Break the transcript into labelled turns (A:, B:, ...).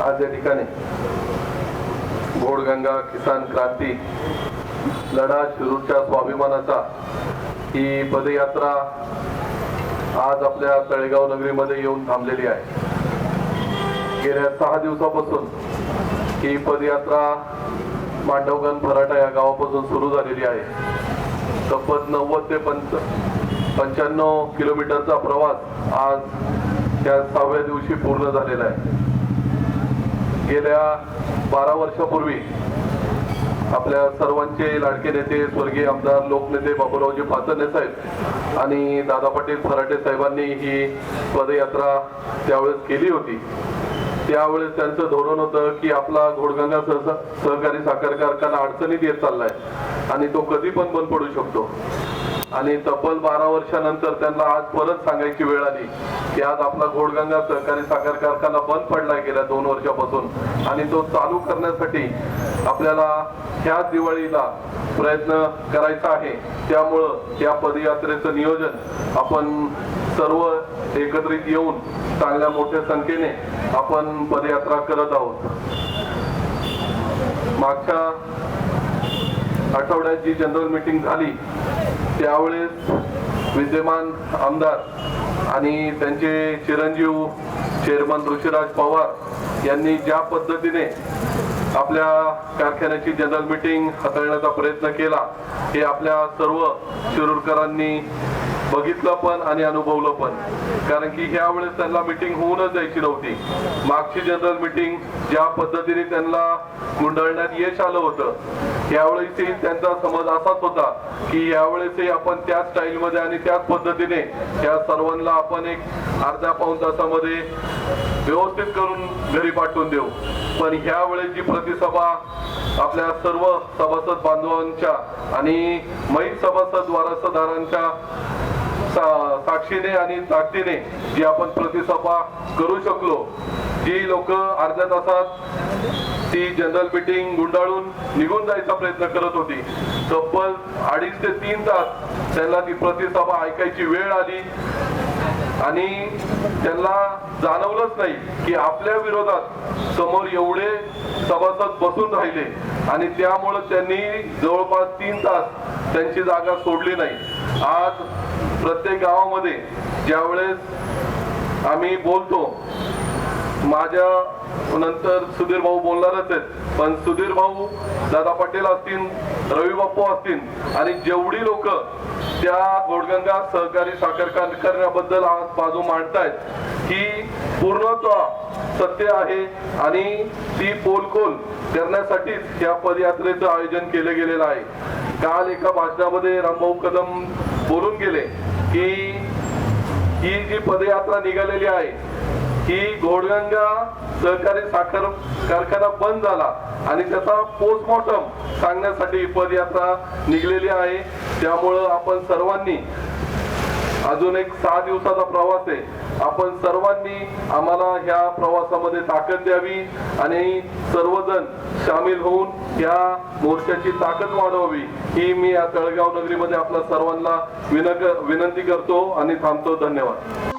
A: आज या ठिकाणी घोडगंगा किसान क्रांती लढा शिरूरच्या स्वाभिमानाचा ही पदयात्रा आज आपल्या तळेगाव नगरीमध्ये येऊन थांबलेली आहे. गेल्या सहा दिवसापासून ही पदयात्रा मांडवगण फराटा या गावापासून सुरू झालेली आहे. तब्बल नव्वद ते पंच पंच्याण्णव किलोमीटरचा प्रवास आज त्या सहाव्या दिवशी पूर्ण झालेला आहे. गेल्या बारा वर्षापूर्वी आपल्या सर्वांचे लाडके नेते स्वर्गीय आमदार लोकनेते बाबूरावजी पाचरणे साहेब आणि दादा पाटील फराटे साहेबांनी ही पदयात्रा त्यावेळेस केली होती. त्यावेळेस त्यांचं धोरण होतं की आपला घोडगंगा सह सहकारी साखर कारखाना अडचणीत येत चाललाय आणि तो कधी पण बंद पडू शकतो. आणि तब्बल बारा वर्षानंतर त्यांना आज परत सांगायची वेळ आली की आज आपला घोडगंगा सहकारी साखर कारखाना बंद पडला गेल्या दोन वर्षापासून. आणि तो चालू करण्यासाठी आपल्याला ह्या दिवाळीला प्रयत्न करायचा आहे. त्यामुळं या पदयात्रेचं नियोजन आपण सर्व एकत्रित येऊन चांगल्या मोठ्या संख्येने आपण पदयात्रा करत आहोत. मागच्या आठवड्यात जी जनरल मीटिंग झाली त्यावेळेस विद्यमान आमदार आणि त्यांचे चिरंजीव चेअरमन ऋषिराज पवार यांनी ज्या पद्धतीने आपल्या कारखान्याची जनरल मीटिंग हाताळण्याचा प्रयत्न केला हे आपल्या सर्व शिरूरकरांनी बघितलं पण आणि अनुभवलं पण. कारण की ह्या वेळेस त्यांना मीटिंग होऊनच द्यायची नव्हती. मागची जनरल मीटिंग ज्या पद्धतीने त्यांना गुंडाळण्यात यश आलं होतं यावेळेसही त्यांचा समज असाच होता की यावेळेसही आपण त्याच स्टाईलमध्ये आणि त्याच पद्धतीने त्या सर्वांना आपण एक अर्ध्या पाऊन तासामध्ये व्यवस्थित करून घरी पाठवून देऊ. पण ह्या वेळेची प्रतिसभा आपल्या सर्व सभासद बांधवांच्या आणि महित सभासद वारसदारांच्या साक्षीने आणि ताकदीने जी आपण प्रतिसभा करू शकलो जी लोक अर्ध्या तासात ती जनरल मिटिंग गुंडाळून निघून जायचा प्रयत्न करत होती. तब्बल अडीच ते तीन तास त्यांना ती प्रतिसभा ऐकायची वेळ आली. आणि त्यांना जाणवलंच नाही की आपल्या विरोधात समोर एवढे सभासद बसून राहिले आणि त्यामुळं त्यांनी जवळपास तीन तास त्यांची जागा सोडली नाही. आज प्रत्येक गावामध्ये ज्यावेळेस आम्ही बोलतो माझ्या नंतर सुधीर भाऊ बोलणारच आहेत. पण सुधीर भाऊ दादा पटेल असतील रवी बाप्पू असतील आणि जेवढी लोक त्या घोडगंगा सहकारी साखर कारखान्याबद्दल आज बाजू मांडतायत ही पूर्णत्व सत्य आहे आणि ती पोलकोल करण्यासाठीच या पदयात्रेचं आयोजन केलं गेलेलं आहे. काल एका भाषणामध्ये रामभाऊ कदम बोलून गेले. की ही जी पदयात्रा निघालेली आहे ही घोडगंगा सहकारी साखर कारखाना बंद झाला आणि त्याचा पोस्टमॉर्टम सांगण्यासाठी पदयात्रा निघलेली आहे. त्यामुळं आपण सर्वांनी अजून एक सहा दिवसाचा प्रवास आहे. आपण सर्वांनी आम्हाला ह्या प्रवासामध्ये ताकद द्यावी आणि सर्वजण सामील होऊन या मोर्चाची ताकद वाढवावी ही मी या तळगाव नगरीमध्ये आपल्या सर्वांना विनंती करतो आणि थांबतो. धन्यवाद.